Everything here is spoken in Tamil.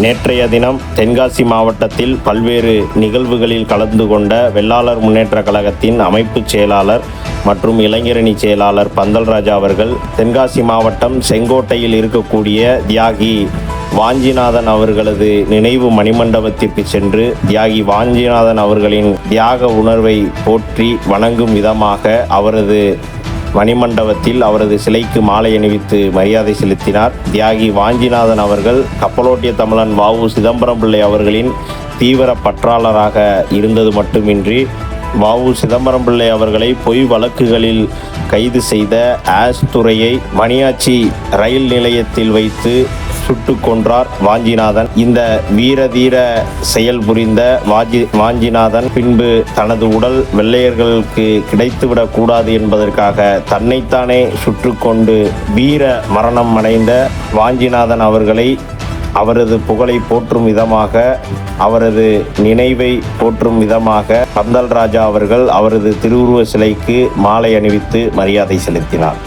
நேற்றைய தினம் தென்காசி மாவட்டத்தில் பல்வேறு நிகழ்வுகளில் கலந்து கொண்ட வெள்ளாளர் முன்னேற்றக் கழகத்தின் அமைப்புச் செயலாளர் மற்றும் இளைஞரணி செயலாளர் பந்தல்ராஜா அவர்கள் தென்காசி மாவட்டம் செங்கோட்டையில் இருக்கக்கூடிய தியாகி வாஞ்சிநாதன் அவர்களது நினைவு மணிமண்டபத்திற்கு சென்று தியாகி வாஞ்சிநாதன் அவர்களின் தியாக உணர்வை போற்றி வணங்கும் விதமாக அவரது மணிமண்டபத்தில் அவரது சிலைக்கு மாலை அணிவித்து மரியாதை செலுத்தினார். தியாகி வாஞ்சிநாதன் அவர்கள் கப்பலோட்டிய தமிழன் வாவு சிதம்பரம் பிள்ளை அவர்களின் தீவிர பற்றாளராக இருந்தது மட்டுமின்றி வாவு சிதம்பரம் பிள்ளை அவர்களை பொய் வழக்குகளில் கைது செய்த ஆஸ் துறையை மணியாச்சி ரயில் நிலையத்தில் வைத்து சுட்டு கொன்றார் வாஞ்சிநாதன். இந்த வீரதீர செயல் புரிந்த வாஜி வாஞ்சிநாதன் பின்பு தனது உடல் வெள்ளையர்களுக்கு கிடைத்துவிடக் கூடாது என்பதற்காக தன்னைத்தானே சுட்டுக்கொண்டு வீர மரணம் அடைந்த வாஞ்சிநாதன் அவர்களை அவரது புகழை போற்றும் விதமாக அவரது நினைவை போற்றும் விதமாக பந்தல் ராஜா அவர்கள் அவரது திருவுருவ சிலைக்கு மாலை அணிவித்து மரியாதை செலுத்தினார்.